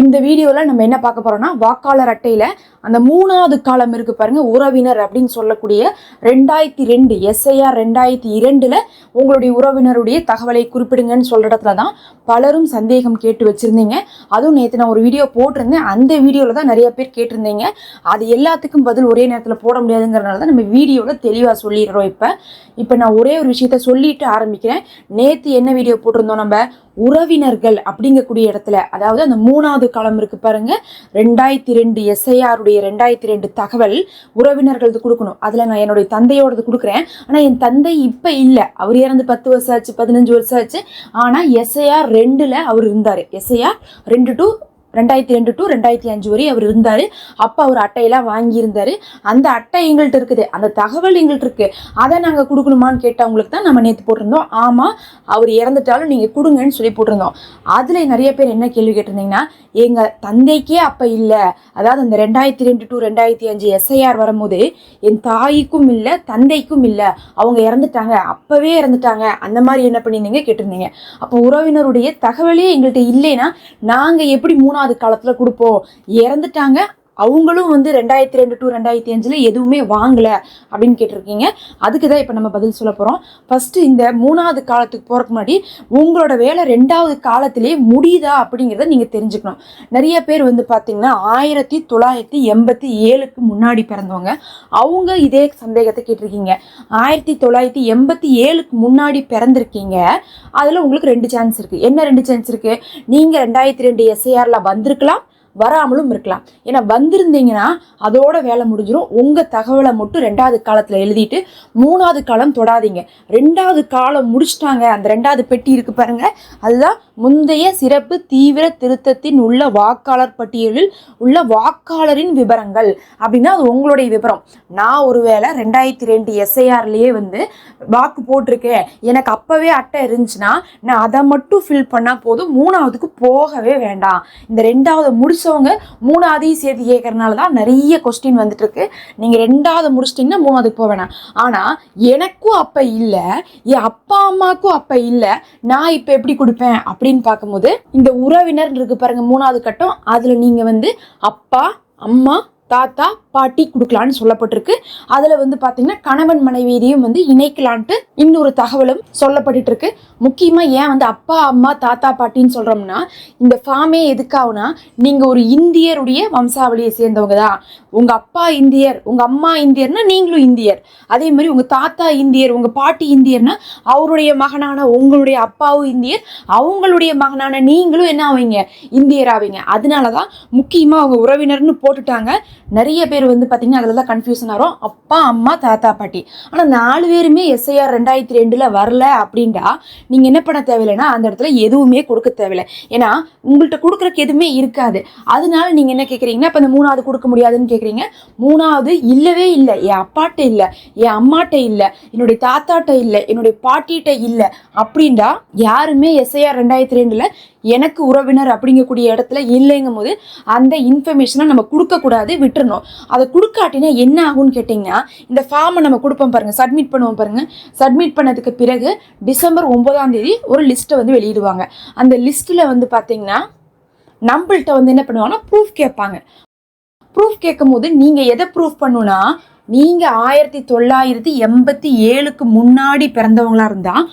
இந்த வீடியோவில் நம்ம என்ன பார்க்க போகிறோம்னா வாக்காளர் அட்டையில் அந்த மூணாவது காலம் இருக்குது பாருங்கள் உறவினர் அப்படின்னு சொல்லக்கூடிய ரெண்டாயிரத்தி ரெண்டு எஸ்ஐஆர் ரெண்டாயிரத்தி இரண்டில் உங்களுடைய உறவினருடைய தகவலை குறிப்பிடுங்கன்னு சொல்கிற இடத்துல தான் பலரும் சந்தேகம் கேட்டு வச்சுருந்தீங்க. அதுவும் நேற்று நான் ஒரு வீடியோ போட்டிருந்தேன். அந்த வீடியோவில் தான் நிறைய பேர் கேட்டிருந்தீங்க. அது எல்லாத்துக்கும் பதில் ஒரே நேரத்தில் போட முடியாதுங்கிறனால தான் நம்ம வீடியோவில் தெளிவாக சொல்லிடுறோம் இப்போ. இப்போ நான் ஒரே ஒரு விஷயத்த சொல்லிட்டு ஆரம்பிக்கிறேன். நேற்று என்ன வீடியோ போட்டிருந்தோம் நம்ம? உறவினர்கள் அப்படிங்கக்கூடிய இடத்துல அதாவது அந்த மூணாவது காலம் இருக்கு பாருங்க ரெண்டாயிரத்தி ரெண்டு எஸ்ஐஆருடைய ரெண்டாயிரத்தி ரெண்டு தகவல் உறவினர்களது கொடுக்கணும். அதில் நான் என்னுடைய தந்தையோடது கொடுக்குறேன். ஆனால் என் தந்தை இப்போ இல்லை. அவர் இறந்து பத்து வருஷம் ஆச்சு பதினஞ்சு வருஷம் ஆச்சு ஆனால் எஸ்ஐஆர் ரெண்டில் அவர் இருந்தார். எஸ்ஐஆர் ரெண்டு டு ரெண்டாயிரத்தி ரெண்டு டு ரெண்டாயிரத்தி அஞ்சு வரை அவர் இருந்தார். அப்போ அவர் அட்டையெல்லாம் வாங்கியிருந்தாரு. அந்த அட்டை எங்கள்கிட்ட இருக்குது. அந்த தகவல் எங்கள்கிட்ட இருக்கு. அதை நாங்கள் கொடுக்கணுமான்னு கேட்டவங்களுக்கு தான் நம்ம நேற்று போட்டிருந்தோம். ஆமாம் அவர் இறந்துட்டாலும் நீங்கள் கொடுங்கன்னு சொல்லி போட்டிருந்தோம். அதில் நிறைய பேர் என்ன கேள்வி கேட்டிருந்தீங்கன்னா எங்கள் தந்தைக்கே அப்போ இல்லை. அதாவது அந்த ரெண்டாயிரத்தி ரெண்டு டு ரெண்டாயிரத்தி அஞ்சு எஸ்ஐஆர் வரும்போது என் தாய்க்கும் இல்லை தந்தைக்கும் இல்லை. அவங்க இறந்துட்டாங்க. அப்போவே இறந்துட்டாங்க. அந்த மாதிரி என்ன பண்ணியிருந்தீங்க கேட்டிருந்தீங்க. அப்போ உறவினருடைய தகவலே எங்கள்கிட்ட இல்லைன்னா நாங்கள் எப்படி மூணாவது காலத்தில் கொடுப்போம். இறந்துட்டாங்க அவங்களும் வந்து ரெண்டாயிரத்தி ரெண்டு டு ரெண்டாயிரத்தி அஞ்சில் எதுவுமே வாங்கலை அப்படின்னு கேட்டிருக்கீங்க. அதுக்கு தான் இப்போ நம்ம பதில் சொல்ல போகிறோம் ஃபஸ்ட்டு இந்த மூணாவது காலத்துக்கு போகிறக்கு முன்னாடி உங்களோட வேலை ரெண்டாவது காலத்திலே முடியுதா அப்படிங்கிறத நீங்கள் தெரிஞ்சுக்கணும். நிறைய பேர் வந்து பார்த்தீங்கன்னா ஆயிரத்தி தொள்ளாயிரத்தி எண்பத்தி ஏழுக்கு முன்னாடி பிறந்தவங்க. அவங்க இதே சந்தேகத்தை கேட்டிருக்கீங்க. ஆயிரத்தி தொள்ளாயிரத்தி எண்பத்தி ஏழுக்கு முன்னாடி பிறந்திருக்கீங்க. அதில் உங்களுக்கு ரெண்டு சான்ஸ் இருக்குது என்ன ரெண்டு சான்ஸ் இருக்குது நீங்கள் ரெண்டாயிரத்தி ரெண்டு எஸ்ஐஆரில் வந்திருக்கலாம். வராமலும் இருக்கலாம். ஏன்னா வந்திருந்தீங்கன்னா அதோட வேலை முடிஞ்சிடும் உங்கள் தகவலை மட்டும் ரெண்டாவது காலத்தில் எழுதிட்டு மூணாவது காலம் தொடாதீங்க. ரெண்டாவது காலம் முடிச்சிட்டாங்க. அந்த ரெண்டாவது பெட்டி இருக்கு பாருங்க. அதுதான் முந்தைய சிறப்பு தீவிர திருத்தத்தின் உள்ள வாக்காளர் பட்டியலில் உள்ள வாக்காளரின் விவரங்கள் அப்படின்னா அது உங்களுடைய விவரம் நான் ஒருவேளை ரெண்டாயிரத்தி ரெண்டு எஸ்ஐஆர்லேயே வந்து வாக்கு போட்டிருக்கேன். எனக்கு அப்போவே அட்டை இருந்துச்சுன்னா நான் அதை மட்டும் ஃபில் பண்ணால் போதும். மூணாவதுக்கு போகவே வேண்டாம். இந்த ரெண்டாவது முடிச்சவங்க மூணாவதையும் சேர்த்து கேட்கறனால தான் நிறைய கொஸ்டின் வந்துட்டுருக்கு. நீங்கள் ரெண்டாவது முடிச்சிட்டிங்கன்னா மூணாவதுக்கு போக வேணாம். ஆனால் எனக்கும் அப்போ இல்லை என் அப்பா அம்மாவுக்கும் அப்போ இல்லை. நான் இப்போ எப்படி கொடுப்பேன்? அப்படி அப்படின்னு பார்க்கும்போது இந்த உறவினர் இருக்கு பாருங்க மூணாவது கட்டம். அதில் நீங்கள் வந்து அப்பா அம்மா தாத்தா பாட்டி கொடுக்கலான்னு சொல்லப்பட்டிருக்கு. அதில் வந்து பார்த்தீங்கன்னா கணவன் மனைவியரையும் வந்து இணைக்கலான்ட்டு இன்னொரு தகவலும் சொல்லப்பட்டு இருக்கு முக்கியமாக ஏன் வந்து அப்பா அம்மா தாத்தா பாட்டின்னு சொல்கிறோம்னா இந்த ஃபார்மே எதுக்காகனா நீங்கள் ஒரு இந்தியருடைய வம்சாவளியை சேர்ந்தவங்க தான் உங்கள் அப்பா இந்தியர் உங்கள் அம்மா இந்தியர்னா நீங்களும் இந்தியர். அதே மாதிரி உங்கள் தாத்தா இந்தியர் உங்கள் பாட்டி இந்தியர்னா அவருடைய மகனான உங்களுடைய அப்பாவும் இந்தியர் அவங்களுடைய மகனான நீங்களும் என்ன ஆவீங்க? இந்தியர் ஆவீங்க. அதனால தான் முக்கியமாக அவங்க உறவினர்னு போட்டுட்டாங்க. நிறைய பேர் வந்து பார்த்தீங்கன்னா அதில் தான் கன்ஃபியூஷன் ஆகும் அப்பா அம்மா தாத்தா பாட்டி. ஆனால் நாலு பேருமே எஸ்ஐஆர் ரெண்டாயிரத்தி ரெண்டில் வரல அப்படின்டா நீங்கள் என்ன பண்ண தேவையில்லைன்னா அந்த இடத்துல எதுவுமே கொடுக்க தேவையில்லை. ஏன்னா உங்கள்கிட்ட கொடுக்குறக்கு எதுவுமே இருக்காது. அதனால நீங்கள் என்ன கேட்குறீங்கன்னா இப்போ இந்த மூணாவது கொடுக்க முடியாதுன்னு கேட்குறீங்க மூணாவது இல்லவே இல்லை. என் அப்பாட்ட இல்லை. என் அம்மாட்ட இல்லை. என்னுடைய தாத்தாட்ட இல்லை. என்னுடைய பாட்டிகிட்ட இல்லை. அப்படின்டா யாருமே எஸ்ஐஆர் ரெண்டாயிரத்தி ரெண்டில் எனக்கு உறவினர் அப்படிங்கக்கூடிய இடத்துல இல்லைங்கும் போது அந்த இன்ஃபர்மேஷனை நம்ம கொடுக்கக்கூடாது விட்டுறணும். அதை கொடுக்காட்டினா என்ன ஆகும்னு கேட்டிங்கன்னா இந்த ஃபார்மை நம்ம கொடுப்போம் பாருங்கள் சப்மிட் பண்ணுவோம் பாருங்கள் சப்மிட் பண்ணதுக்கு பிறகு டிசம்பர் ஒம்பதாம் தேதி ஒரு லிஸ்ட்டை வந்து வெளியிடுவாங்க. அந்த லிஸ்ட்டில் வந்து பார்த்தீங்கன்னா நம்மள்கிட்ட வந்து என்ன பண்ணுவாங்கன்னா ப்ரூஃப் கேட்பாங்க. ப்ரூஃப் கேட்கும் போது நீங்கள் எதை ப்ரூஃப் பண்ணுன்னா நீங்கள் ஆயிரத்தி தொள்ளாயிரத்தி எண்பத்தி ஏழுக்கு முன்னாடி பிறந்தவங்களாக இருந்தால்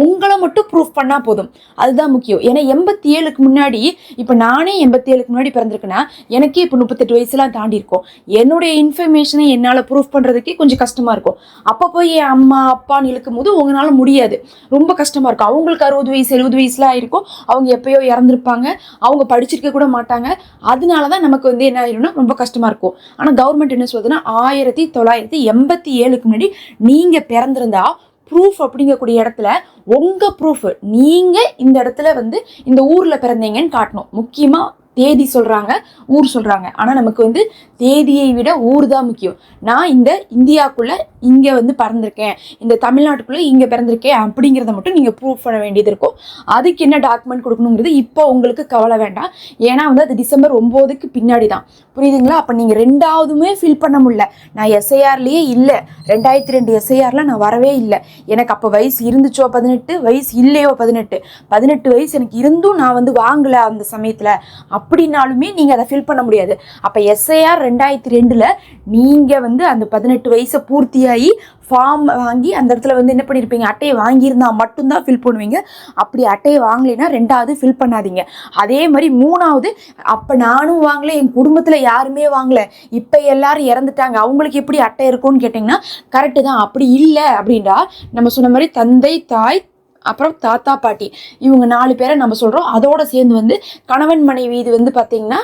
உங்களை மட்டும் ப்ரூஃப் பண்ணால் போதும். அதுதான் முக்கியம். ஏன்னா எண்பத்தி ஏழுக்கு முன்னாடி இப்போ நானே எண்பத்தி ஏழுக்கு முன்னாடி பிறந்திருக்கேன்னா எனக்கே இப்போ முப்பத்தெட்டு வயசுலாம் தாண்டி இருக்கும் என்னுடைய இன்ஃபர்மேஷனை என்னால் ப்ரூஃப் பண்ணுறதுக்கே கொஞ்சம் கஷ்டமாக இருக்கும். அப்போ போய் என் அம்மா அப்பான்னு இழுக்கும் போது உங்களால் முடியாது. ரொம்ப கஷ்டமாக இருக்கும். அவங்களுக்கு அறுபது வயசு எழுபது வயசுலாம் ஆயிருக்கும். அவங்க எப்பயோ இறந்துருப்பாங்க. அவங்க படிச்சிருக்க கூட மாட்டாங்க. அதனால தான் நமக்கு வந்து என்ன ஆயிரும்னா ரொம்ப கஷ்டமாக இருக்கும். ஆனால் கவர்மெண்ட் என்ன சொல்லுதுன்னா ஆயிரத்தி தொள்ளாயிரத்தி எண்பத்தி ஏழுக்கு முன்னாடி நீங்கள் பிறந்திருந்தா ப்ரூஃப் அப்படிங்கக்கூடிய இடத்துல உங்கள் ப்ரூஃப் நீங்கள் இந்த இடத்துல வந்து இந்த ஊரில் பிறந்தீங்கன்னு காட்டணும். முக்கியமாக தேதி சொல்கிறாங்க ஊர் சொல்கிறாங்க ஆனால் நமக்கு வந்து தேதியை விட ஊர் தான் முக்கியம். நான் இந்த இந்தியாவுக்குள்ளே இங்கே வந்து பிறந்திருக்கேன். இந்த தமிழ்நாட்டுக்குள்ளே இங்கே பிறந்திருக்கேன் அப்படிங்கிறத மட்டும் நீங்கள் ப்ரூஃப் பண்ண வேண்டியது இருக்கும். அதுக்கு என்ன டாக்குமெண்ட் கொடுக்கணுங்கிறது இப்போ உங்களுக்கு கவலை வேண்டாம். ஏன்னா வந்து அது டிசம்பர் ஒம்போதுக்கு பின்னாடி தான் புரியுதுங்களா? அப்போ நீங்கள் ரெண்டாவதுமே ஃபில் பண்ண முடியல. நான் எஸ்ஐஆர்லேயே இல்லை. ரெண்டாயிரத்தி ரெண்டு எஸ்ஐஆரில் நான் வரவே இல்லை. எனக்கு அப்போ வயசு இருந்துச்சோ பதினெட்டு வயசு இல்லையோ பதினெட்டு. பதினெட்டு வயசு எனக்கு இருந்தும் நான் வந்து வாங்கலை அந்த சமயத்தில். அப்படின்னாலுமே நீங்கள் அதை ஃபில் பண்ண முடியாது. அப்போ எஸ்ஐஆர் ரெண்டாயிரத்தி ரெண்டில் நீங்கள் வந்து அந்த பதினெட்டு வயசை பூர்த்தியாகி ஃபார்ம் வாங்கி அந்த இடத்துல வந்து என்ன பண்ணியிருப்பீங்க அட்டையை வாங்கியிருந்தால் மட்டும்தான் ஃபில் பண்ணுவீங்க. அப்படி அட்டையை வாங்கலைன்னா ரெண்டாவது ஃபில் பண்ணாதீங்க. அதே மாதிரி மூணாவது அப்போ நானும் வாங்கல என் குடும்பத்தில் யாருமே வாங்கல. இப்போ எல்லாரும் இறந்துட்டாங்க. அவங்களுக்கு எப்படி அட்டை இருக்கும்னு கேட்டிங்கன்னா கரெக்டு தான். அப்படி இல்லை அப்படின்றா நம்ம சொன்ன மாதிரி தந்தை தாய் அப்புறம் தாத்தா பாட்டி. இவங்க நாலு பேரை நம்ம சொல்கிறோம் அதோட சேர்ந்து வந்து கணவன் மனைவி இது வந்து பார்த்திங்கன்னா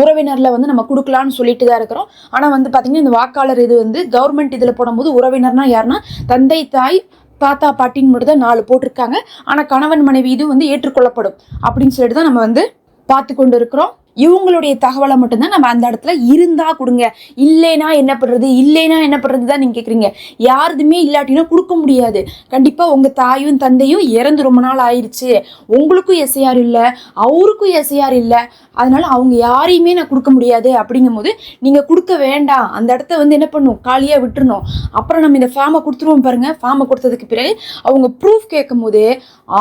உறவினரில் வந்து நம்ம கொடுக்கலான்னு சொல்லிட்டு தான் இருக்கிறோம். ஆனால் வந்து பார்த்திங்கன்னா இந்த வாக்காளர் இது வந்து கவர்மெண்ட் இதில் போடும்போது உறவினர்னா யாருன்னா தந்தை தாய் தாத்தா பாட்டின்னு மட்டும் தான் நாலு போட்டிருக்காங்க. ஆனால் கணவன் மனைவி இது வந்து ஏற்றுக்கொள்ளப்படும். அப்படின்னு சொல்லிட்டு தான் நம்ம வந்து பார்த்து கொண்டு இருக்கிறோம். இவங்களுடைய தகவலை மட்டும்தான் நம்ம அந்த இடத்துல இருந்தால் கொடுங்க. இல்லைனா என்ன பண்ணுறது இல்லைனா என்ன பண்ணுறது தான் நீங்கள் கேட்குறீங்க யாருதுமே இல்லாட்டினா கொடுக்க முடியாது. கண்டிப்பாக உங்கள் தாயும் தந்தையும் இறந்து ரொம்ப நாள் ஆயிடுச்சு உங்களுக்கும் எஸ்ஐஆர் இல்லை அவருக்கும் எஸ்ஐஆர் இல்லை. அதனால் அவங்க யாரையுமே நான் கொடுக்க முடியாது அப்படிங்கும்போது நீங்கள் கொடுக்க வேண்டாம். அந்த இடத்த வந்து என்ன பண்ணும்? காலியாக விட்டுருணும் அப்புறம் நம்ம இந்த ஃபார்மை கொடுத்துருவோம் பாருங்கள் ஃபார்மை கொடுத்ததுக்கு பிறகு அவங்க ப்ரூஃப் கேட்கும்போது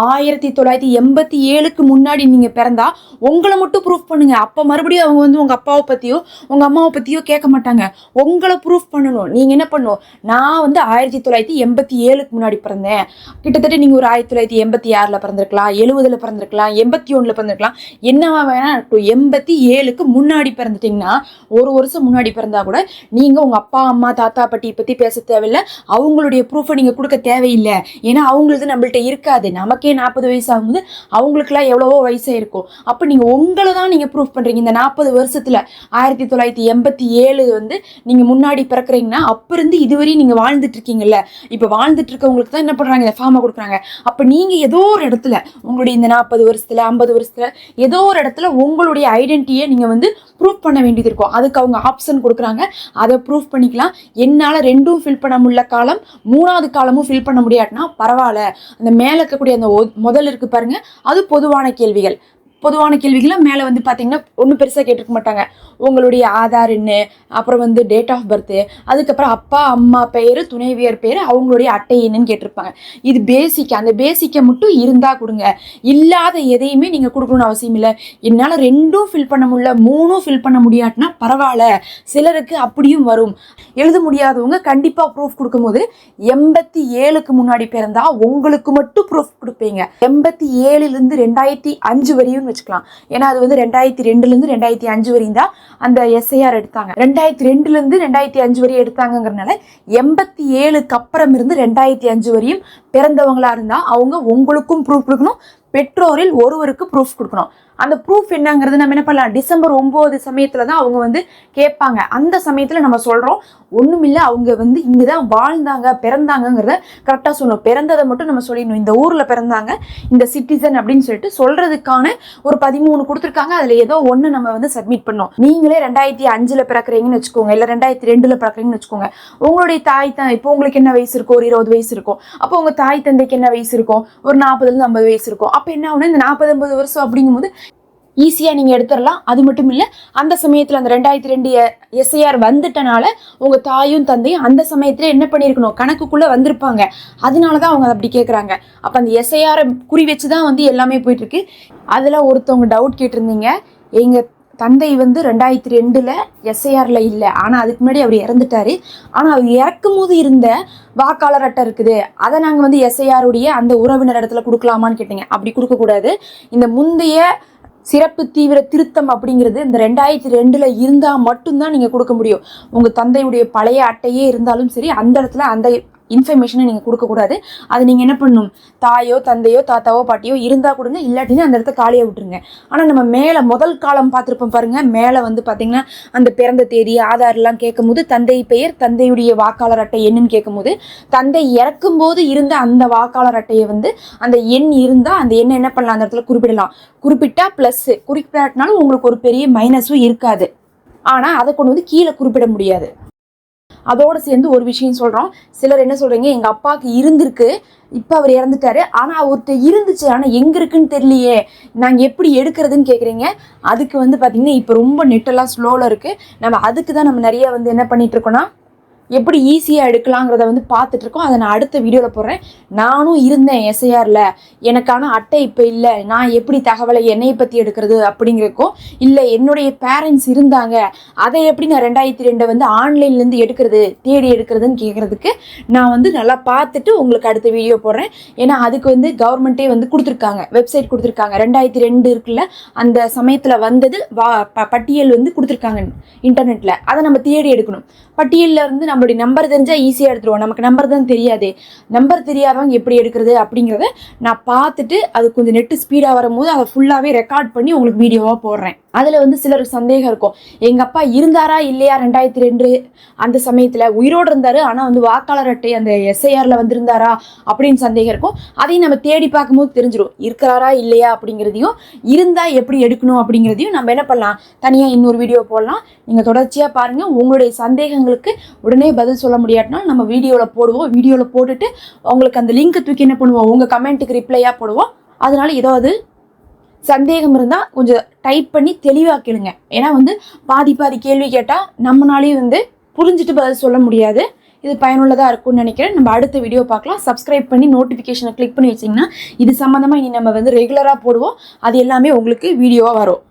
ஆயிரத்தி தொள்ளாயிரத்தி எண்பத்தி ஏழுக்கு முன்னாடி நீங்கள் பிறந்தா உங்களை மட்டும் ப்ரூஃப் பண்ணுங்கள் அப்போ மறுபடியும் அவங்க வந்து உங்கள் அப்பாவை பற்றியோ உங்கள் அம்மாவை பற்றியோ கேட்க மாட்டாங்க. உங்களை ப்ரூஃப் பண்ணணும். நீங்கள் என்ன பண்ணணும் நான் வந்து ஆயிரத்தி தொள்ளாயிரத்தி எண்பத்தி ஏழுக்கு முன்னாடி பிறந்தேன். கிட்டத்தட்ட நீங்கள் ஒரு ஆயிரத்தி தொள்ளாயிரத்தி எண்பத்தி ஆறில் பிறந்திருக்கலாம் எழுபதில் பிறந்திருக்கலாம் எண்பத்தி ஒன்றில் பிறந்திருக்கலாம். என்னவா வேணால் இருக்கட்டும். எண்பத்தி ஏழுக்கு முன்னாடி பிறந்துட்டிங்கன்னா ஒரு வருஷம் முன்னாடி பிறந்தா கூட நீங்கள் உங்கள் அப்பா அம்மா தாத்தா பாட்டி பற்றி பேச தேவையில்லை. அவங்களுடைய ப்ரூஃபை நீங்கள் கொடுக்க தேவையில்லை. ஏன்னா அவங்களது நம்மள்ட்ட இருக்காது. நமக்கே நாற்பது வயசு ஆகும்போது அவங்களுக்குலாம் எவ்வளவோ வயசாக இருக்கும். அப்போ நீங்கள் உங்களை தான் நீங்கள் ப்ரூஃப் பண்ணுறீங்க இந்த நாற்பது வருஷத்தில் ஆயிரத்தி தொள்ளாயிரத்தி எண்பத்தி ஏழு வந்து நீங்கள் முன்னாடி பிறக்கிறீங்கன்னா அப்போ இருந்து இதுவரையும் நீங்கள் வாழ்ந்துட்டுருக்கீங்கல்ல இப்போ வாழ்ந்துட்டு இருக்கவங்களுக்கு தான் என்ன பண்ணுறாங்க இந்த ஃபார்மை கொடுக்குறாங்க. அப்போ நீங்கள் ஏதோ ஒரு இடத்துல உங்களுடைய இந்த நாற்பது வருஷத்தில் ஐம்பது வருஷத்தில் ஏதோ ஒரு இடத்துல உங்களுடைய ஐடென்டிட்டியை நீங்கள் வந்து ப்ரூஃப் பண்ண வேண்டியது இருக்கும். அதுக்கு அவங்க ஆப்ஷன் கொடுக்குறாங்க. அதை ப்ரூஃப் பண்ணிக்கலாம். என்னால் ரெண்டும் ஃபில் பண்ண முடியல காலம் மூணாவது காலமும் ஃபில் பண்ண முடியாட்டினா பரவாயில்ல. அந்த மேலே இருக்கக்கூடிய அந்த முதல் இருக்குது பாருங்கள் அது பொதுவான கேள்விகள். பொதுவான கேள்விகளும் மேலே வந்து பார்த்தீங்கன்னா ஒன்றும் பெருசாக கேட்டிருக்க மாட்டாங்க. உங்களுடைய ஆதார் என்ன அப்புறம் வந்து டேட் ஆஃப் பர்த்து அதுக்கப்புறம் அப்பா அம்மா பெயர் துணைவியர் பேர் அவங்களுடைய அட்டை என்னன்னு கேட்டிருப்பாங்க. இது பேசிக் அந்த பேசிக்கை மட்டும் இருந்தால் கொடுங்க. இல்லாத எதையுமே நீங்கள் கொடுக்கணும்னு அவசியம் இல்லை. என்னால் ரெண்டும் ஃபில் பண்ண முடியல மூணும் ஃபில் பண்ண முடியாட்டினா பரவாயில்ல. சிலருக்கு அப்படியும் வரும். எழுத முடியாதவங்க கண்டிப்பாக ப்ரூஃப் கொடுக்கும்போது எண்பத்தி ஏழுக்கு முன்னாடி பிறந்தா உங்களுக்கு மட்டும் ப்ரூஃப் கொடுப்பீங்க. எண்பத்தி ஏழுலேருந்து ரெண்டாயிரத்தி அஞ்சு வரையும் வச்சுக்கலாம். ஏன்னா அது வந்து ரெண்டாயிரத்தி ரெண்டுலேருந்து ரெண்டாயிரத்தி அஞ்சு வரையும் தான் அந்த எஸ்ஐஆர் எடுத்தாங்க. ரெண்டாயிரத்தி ரெண்டுலேருந்து ரெண்டாயிரத்தி அஞ்சு வரையும் எடுத்தாங்கங்கிறனால எண்பத்தி ஏழுக்கு அப்புறம் இருந்து ரெண்டாயிரத்தி அஞ்சு வரையும் பிறந்தவங்களா இருந்தால் அவங்க உங்களுக்கும் ப்ரூஃப் கொடுக்கணும். பெற்றோரில் ஒருவருக்கு ப்ரூஃப் கொடுக்கணும். அந்த ப்ரூஃப் என்னங்கிறது நம்ம என்ன பண்ணலாம்? டிசம்பர் ஒம்பது சமயத்தில் தான் அவங்க வந்து கேட்பாங்க. அந்த சமயத்தில் நம்ம சொல்கிறோம் ஒன்றுமில்ல அவங்க வந்து இங்கே தான் வாழ்ந்தாங்க பிறந்தாங்கங்கிறத கரெக்டாக சொல்லணும். பிறந்ததை மட்டும் நம்ம சொல்லிடணும். இந்த ஊரில் பிறந்தாங்க இந்த சிட்டிசன் அப்படின்னு சொல்லிட்டு சொல்கிறதுக்கான ஒரு பதிமூணு கொடுத்துருக்காங்க. அதில் ஏதோ ஒன்று நம்ம வந்து சப்மிட் பண்ணோம். நீங்களே ரெண்டாயிரத்தி அஞ்சில் பிறக்கிறீங்கன்னு வச்சுக்கோங்க இல்லை ரெண்டாயிரத்தி ரெண்டில் பிறக்கிறீங்கன்னு வச்சுக்கோங்க. உங்களுடைய தாய் தான் இப்போ உங்களுக்கு என்ன வயசு இருக்கும் ஒரு இருபது வயசு இருக்கும். அப்போ உங்கள் தாய் தந்தைக்கு என்ன வயசு இருக்கும்? ஒரு நாற்பதுலேருந்து ஐம்பது வயசு இருக்கும். அப்போ என்ன ஆகுனா இந்த நாற்பது ஐம்பது வருஷம் அப்படிங்கும்போது ஈஸியாக நீங்கள் எடுத்துடலாம் அது மட்டும் இல்லை அந்த சமயத்தில் அந்த ரெண்டாயிரத்தி ரெண்டு எஸ்ஐஆர் வந்துட்டனால உங்கள் தாயும் தந்தையும் அந்த சமயத்தில் என்ன பண்ணியிருக்கணும் கணக்குக்குள்ளே வந்திருப்பாங்க. அதனால தான் அவங்க அப்படி கேட்குறாங்க அப்போ அந்த எஸ்ஐஆரை குறி வச்சு தான் வந்து எல்லாமே போயிட்டுருக்கு. அதில் ஒருத்தவங்க டவுட் கேட்டிருந்தீங்க. எங்கள் தந்தை வந்து ரெண்டாயிரத்தி ரெண்டில் எஸ்ஐஆரில் இல்லை. ஆனால் அதுக்கு முன்னாடி அவர் இறந்துட்டாரு. ஆனால் அவர் இறக்கும் போது இருந்த வாக்காளர் அட்டை இருக்குது. அதை நாங்கள் வந்து எஸ்ஐஆருடைய அந்த உறவினர் இடத்துல கொடுக்கலாமான்னு கேட்டீங்க. அப்படி கொடுக்கக்கூடாது. இந்த முந்தைய சிறப்பு தீவிர திருத்தம் அப்படிங்கிறது இந்த ரெண்டாயிரத்தி ரெண்டில் இருந்தால் மட்டும்தான் நீங்கள் கொடுக்க முடியும். உங்கள் தந்தையுடைய பழைய அட்டையே இருந்தாலும் சரி அந்த இடத்துல அந்த இன்ஃபர்மேஷனை நீங்கள் கொடுக்கக்கூடாது அது நீங்கள் என்ன பண்ணணும் தாயோ தந்தையோ தாத்தாவோ பாட்டியோ இருந்தால் கொடுங்க. இல்லாட்டினா அந்த இடத்த காலியாக விட்டுருங்க. ஆனால் நம்ம மேலே முதல் காலம் பார்த்துருப்போம் பாருங்கள் மேலே வந்து பார்த்திங்கன்னா அந்த பிறந்த தேதி ஆதார்லாம் கேட்கும்போது தந்தை பெயர் தந்தையுடைய வாக்காளர் அட்டை என்னன்னு கேட்கும்போது தந்தை இறக்கும்போது இருந்த அந்த வாக்காளர் அட்டையை வந்து அந்த எண் இருந்தால் அந்த எண்ணை என்ன பண்ணலாம்? அந்த இடத்துல குறிப்பிடலாம். குறிப்பிட்டா ப்ளஸ்ஸு குறிப்பிடாட்டினாலும் உங்களுக்கு ஒரு பெரிய மைனஸும் இருக்காது. ஆனால் அதை கொண்டு வந்து கீழே குறிப்பிட முடியாது. அதோடு சேர்ந்து ஒரு விஷயம் சொல்கிறோம் சிலர் என்ன சொல்கிறீங்க எங்கள் அப்பாவுக்கு இருந்திருக்கு. இப்போ அவர் இறந்துட்டாரு. ஆனால் அவர்கிட்ட இருந்துச்சு. ஆனால் எங்கே இருக்குன்னு தெரியலையே. நாங்கள் எப்படி எடுக்கிறதுன்னு கேட்குறீங்க அதுக்கு வந்து பார்த்திங்கன்னா இப்போ ரொம்ப நெட்டெல்லாம் ஸ்லோவில் இருக்குது நம்ம அதுக்கு தான் நம்ம நிறைய வந்து என்ன பண்ணிகிட்ருக்கோன்னா எப்படி ஈஸியாக எடுக்கலாங்கிறத வந்து பார்த்துட்ருக்கோம் அதை நான் அடுத்த வீடியோவில் போடுறேன். நானும் இருந்தேன் எஸ்ஐஆரில் எனக்கான அட்டை இப்போ இல்லை. நான் எப்படி தகவலை என்னையை பற்றி எடுக்கிறது அப்படிங்கிறக்கும் இல்லை என்னுடைய பேரண்ட்ஸ் இருந்தாங்க. அதை எப்படி நான் ரெண்டாயிரத்தி ரெண்டை வந்து ஆன்லைன்லேருந்து எடுக்கிறது தேடி எடுக்கிறதுன்னு கேட்குறதுக்கு நான் வந்து நல்லா பார்த்துட்டு உங்களுக்கு அடுத்த வீடியோ போடுறேன். ஏன்னா அதுக்கு வந்து கவர்மெண்ட்டே வந்து கொடுத்துருக்காங்க. வெப்சைட் கொடுத்துருக்காங்க. ரெண்டாயிரத்தி ரெண்டு இருக்குல்ல அந்த சமயத்தில் வந்தது வா ப- பட்டியல் வந்து கொடுத்துருக்காங்க இன்டர்நெட்டில் அதை நம்ம தேடி எடுக்கணும். பட்டியலில் இருந்து நம்மளுடைய நம்பர் தெரிஞ்சால் ஈஸியாக எடுத்துருவோம். நமக்கு நம்பர் தான் தெரியாது. நம்பர் தெரியாதவங்க எப்படி எடுக்கிறது அப்படிங்கிறத நான் பார்த்துட்டு அது கொஞ்சம் நெட்டு ஸ்பீடாக வரும்போது அதை ஃபுல்லாகவே ரெக்கார்ட் பண்ணி உங்களுக்கு வீடியோவாக போடுறேன். அதில் வந்து சிலர் சந்தேகம் இருக்கும். எங்கள் அப்பா இருந்தாரா இல்லையா ரெண்டாயிரத்தி ரெண்டு அந்த சமயத்தில்? உயிரோடு இருந்தார் ஆனால் வந்து வாக்காளர் அட்டை அந்த எஸ்ஐஆரில் வந்திருந்தாரா அப்படின்னு சந்தேகம் இருக்கும். அதையும் நம்ம தேடி பார்க்கும்போது தெரிஞ்சிடும் இருக்கிறாரா இல்லையா அப்படிங்கிறதையும் இருந்தால் எப்படி எடுக்கணும் அப்படிங்கிறதையும் நம்ம என்ன பண்ணலாம்? தனியாக இன்னொரு வீடியோ போடலாம். நீங்கள் தொடர்ச்சியாக பாருங்கள் உங்களுடைய சந்தேகங்களுக்கு உடனே பதில் சொல்ல முடியாட்டினா நம்ம வீடியோவில் போடுவோம். வீடியோவில் போட்டுட்டு உங்களுக்கு அந்த லிங்க்கை தூக்கி என்ன பண்ணுவோம்? உங்கள் கமெண்ட்டுக்கு ரிப்ளையாக போடுவோம். அதனால் ஏதாவது சந்தேகம் இருந்தால் கொஞ்சம் டைப் பண்ணி தெளிவாக கேளுங்க. ஏன்னா வந்து பாதி பாதி கேள்வி கேட்டால் நம்மளாலேயும் வந்து புரிஞ்சுட்டு பதில் சொல்ல முடியாது. இது பயனுள்ளதாக இருக்கும்னு நினைக்கிறேன். நம்ம அடுத்த வீடியோ பார்க்கலாம். சப்ஸ்கிரைப் பண்ணி நோட்டிஃபிகேஷனை கிளிக் பண்ணி வச்சிங்கன்னா இது சம்மந்தமாக இனி நம்ம வந்து ரெகுலராக போடுவோம். அது எல்லாமே உங்களுக்கு வீடியோவாக வரும்.